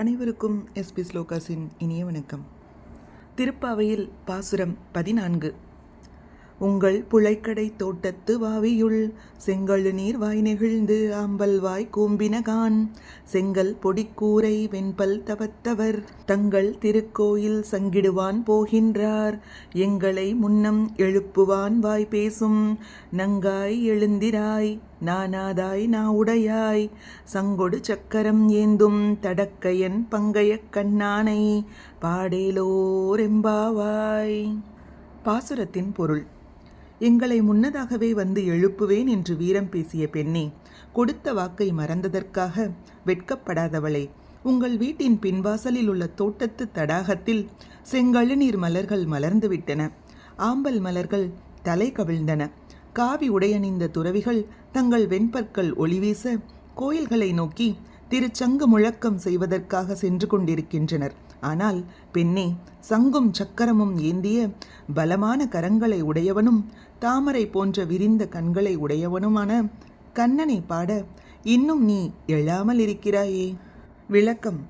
அனைவருக்கும் எஸ்பி ஸ்லோகாஸின் இனிய வணக்கம். திருப்பாவையில் பாசுரம் பதினான்கு. உங்கள் புழைக்கடை தோட்டத்து வாவியுள் செங்கழு நீர் வாய் நெகிழ்ந்து ஆம்பல் வாய் கூம்பினகான் செங்கல் பொடிக்கூரை வெண்பல் தவத்தவர் தங்கள் திருக்கோயில் சங்கிடுவான் போகின்றார். எங்களை முன்னம் எழுப்புவான் வாய் பேசும். நங்காய் எழுந்திராய் நானாதாய் நாவுடையாய். சங்கொடு சக்கரம் ஏந்தும் தடக்கையன் பங்கையக் கண்ணானை. பாடேலோரெம்பாவாய் பாசுரத்தின் பொருள். எங்களை முன்னதாகவே வந்து எழுப்புவேன் என்று வீரம் பேசிய பெண்ணே கொடுத்த வாக்கை மறந்ததற்காக வெட்கப்படாதவளே உங்கள் வீட்டின் பின்வாசலில் உள்ள தோட்டத்து தடாகத்தில் செங்கழுநீர் மலர்கள் மலர்ந்துவிட்டன ஆம்பல் மலர்கள் தலை கவிழ்ந்தன. காவி உடையணிந்த துறவிகள் தங்கள் வெண்பற்கள் ஒளிவீச கோயில்களை நோக்கி திருச்சங்கு முழக்கம் செய்வதற்காக சென்று கொண்டிருக்கின்றனர். ஆனால் பெண்ணே சங்கும் சக்கரமும் ஏந்திய பலமான கரங்களை உடையவனும் தாமரை போன்ற விரிந்த கண்களை உடையவனுமான கண்ணனை பாட இன்னும் நீ எழாமல் இருக்கிறாயே. விளக்கம்.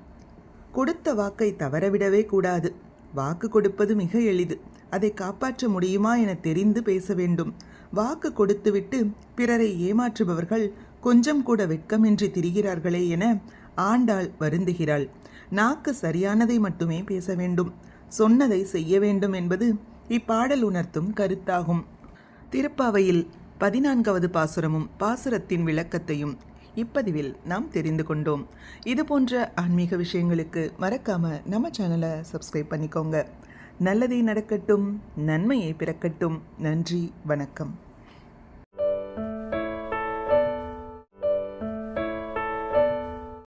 கொடுத்த வாக்கை தவறவிடவே கூடாது. வாக்கு கொடுப்பது மிக எளிது. அதை காப்பாற்ற முடியுமா என தெரிந்து பேச வேண்டும். வாக்கு கொடுத்துவிட்டு பிறரை ஏமாற்றுபவர்கள் கொஞ்சம் கூட வெட்கமின்றி திரிகிறார்களே என ஆண்டாள் வருந்துகிறாள். நாக்கு சரியானதை மட்டுமே பேச வேண்டும். சொன்னதை செய்ய வேண்டும் என்பது இப்பாடல் உணர்த்தும் கருத்தாகும். திருப்பாவையில் பதினான்காவது பாசுரமும் பாசுரத்தின் விளக்கத்தையும் இப்பதிவில் நாம் தெரிந்து கொண்டோம். இது போன்ற ஆன்மீக விஷயங்களுக்கு மறக்காம நம்ம சேனலை சப்ஸ்கிரைப் பண்ணிக்கோங்க. நல்லதே நடக்கட்டும் நன்மையை பிறக்கட்டும். நன்றி வணக்கம்.